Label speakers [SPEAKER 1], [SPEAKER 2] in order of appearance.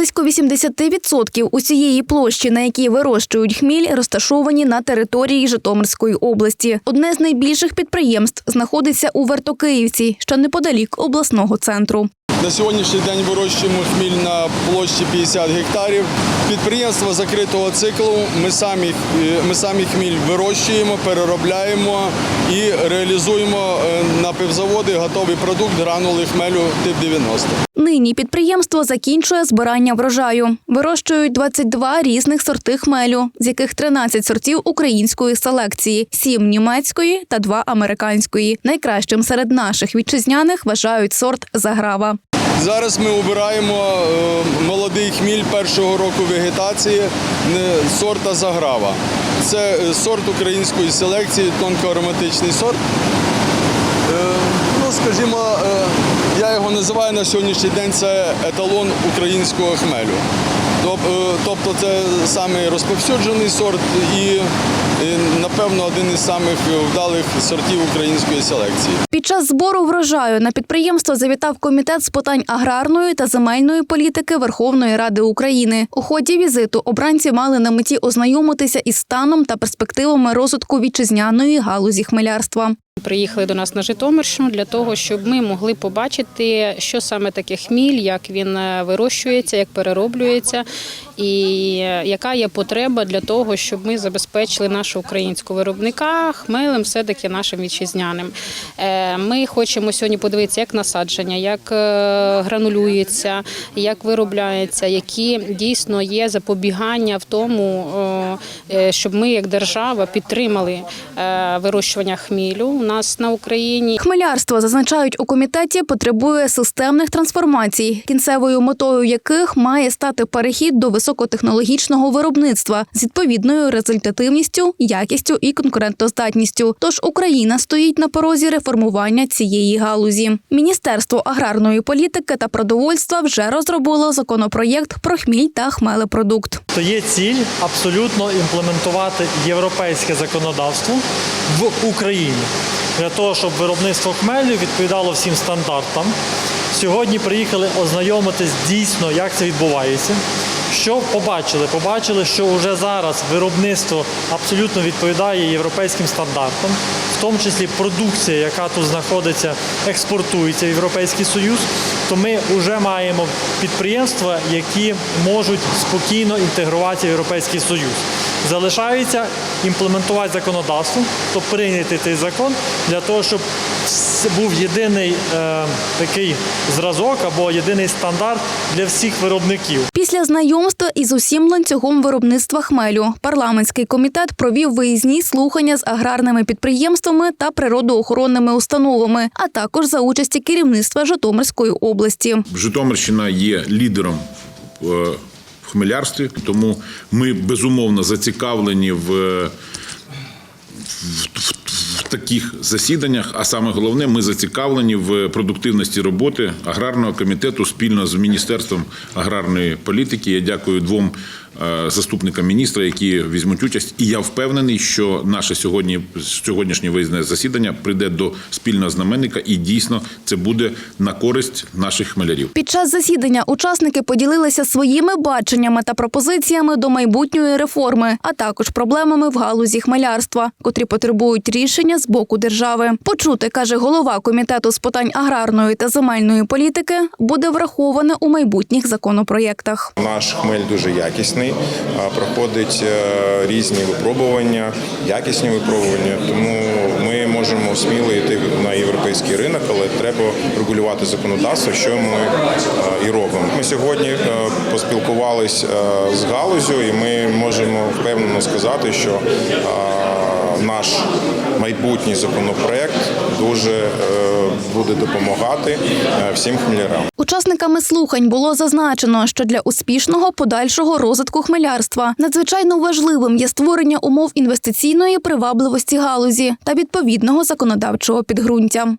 [SPEAKER 1] Близько 80% усієї площі, на якій вирощують хміль, розташовані на території Житомирської області. Одне з найбільших підприємств знаходиться у Вертокиївці, що неподалік обласного центру.
[SPEAKER 2] На сьогоднішній день вирощуємо хміль на площі 50 гектарів. Підприємство закритого циклу. Ми самі, е, ми самі хміль вирощуємо, переробляємо і реалізуємо е, на пивзаводи готовий продукт гранули хмелю тип 90.
[SPEAKER 1] Нині підприємство закінчує збирання врожаю. Вирощують 22 різних сорти хмелю, з яких 13 сортів української селекції, 7 німецької та 2 американської. Найкращим серед наших вітчизняних вважають сорт Заграва.
[SPEAKER 2] Зараз ми обираємо е, молодий хміль першого року вегетації сорта Заграва. Це е, сорт української селекції, тонкоароматичний сорт. Е, Ну, скажімо, я його називаю на сьогоднішній день це еталон українського хмелю. Е, Тобто це самий розповсюджений сорт і, напевно, один із самих вдалих сортів української селекції.
[SPEAKER 1] Під час збору врожаю на підприємство завітав комітет з питань аграрної та земельної політики Верховної Ради України. У ході візиту обранці мали на меті ознайомитися із станом та перспективами розвитку вітчизняної галузі хмелярства.
[SPEAKER 3] Приїхали до нас на Житомирщину для того, щоб ми могли побачити, що саме таке хміль, як він е, вирощується, як перероблюється, і е, яка є потреба для того, щоб ми забезпечили нашого українського виробника хмелем, все таки нашим вітчизняним. Е, Ми хочемо сьогодні подивитися, як насадження, як е, гранулюється, як виробляється, які дійсно є запобігання в тому, щоб ми як держава підтримали вирощування хмілю у нас на Україні.
[SPEAKER 1] Хмелярство зазначають у комітеті потребує системних трансформацій, кінцевою метою яких має стати перехід до високотехнологічного виробництва з відповідною результативністю, якістю і конкурентоздатністю. Тож Україна стоїть на порозі реформування цієї галузі. Міністерство аграрної політики та продовольства вже розробило законопроєкт про хміль та хмелепродукт.
[SPEAKER 4] То є ціль абсолютно імплементувати європейське законодавство в Україні для того, щоб виробництво хмелю відповідало всім стандартам. Сьогодні приїхали ознайомитись дійсно, як це відбувається. Що побачили? Побачили, що вже зараз виробництво абсолютно відповідає європейським стандартам, в тому числі продукція, яка тут знаходиться, експортується в Європейський Союз. То ми вже маємо підприємства, які можуть спокійно інтегруватися в Європейський Союз. Залишається імплементувати законодавство, тобто прийняти цей закон для того, щоб був єдиний е, такий зразок або єдиний стандарт для всіх виробників.
[SPEAKER 1] Після знайомства із усім ланцюгом виробництва хмелю парламентський комітет провів виїзні слухання з аграрними підприємствами та природоохоронними установами, а також за участі керівництва Житомирської області.
[SPEAKER 5] Житомирщина є лідером е, в хмелярстві, тому ми безумовно зацікавлені в, в, в таких засіданнях. А саме головне, ми зацікавлені в продуктивності роботи аграрного комітету спільно з міністерством аграрної політики. Я дякую двом е, заступникам міністра, які візьмуть участь. І я впевнений, що наше сьогодні сьогоднішнє виїзне засідання прийде до спільного знаменника, і дійсно це буде на користь наших хмелярів.
[SPEAKER 1] Під час засідання учасники поділилися своїми баченнями та пропозиціями до майбутньої реформи, а також проблемами в галузі хмелярства, котрі потребують рішення з боку держави. Почути, каже голова комітету з питань аграрної та земельної політики, буде враховане у майбутніх законопроєктах.
[SPEAKER 6] Наш хмель дуже якісний, проходить е, різні випробування, якісні випробування. Тому ми можемо сміло йти на європейський ринок, але треба регулювати законодавство, що ми е, і робимо. Ми сьогодні е, поспілкувалися з галузю, і ми можемо впевнено сказати, що наш майбутній законопроект дуже е, буде допомагати е, всім хмелярам.
[SPEAKER 1] Учасниками слухань було зазначено, що для успішного подальшого розвитку хмелярства надзвичайно важливим є створення умов інвестиційної привабливості галузі та відповідного законодавчого підґрунтя.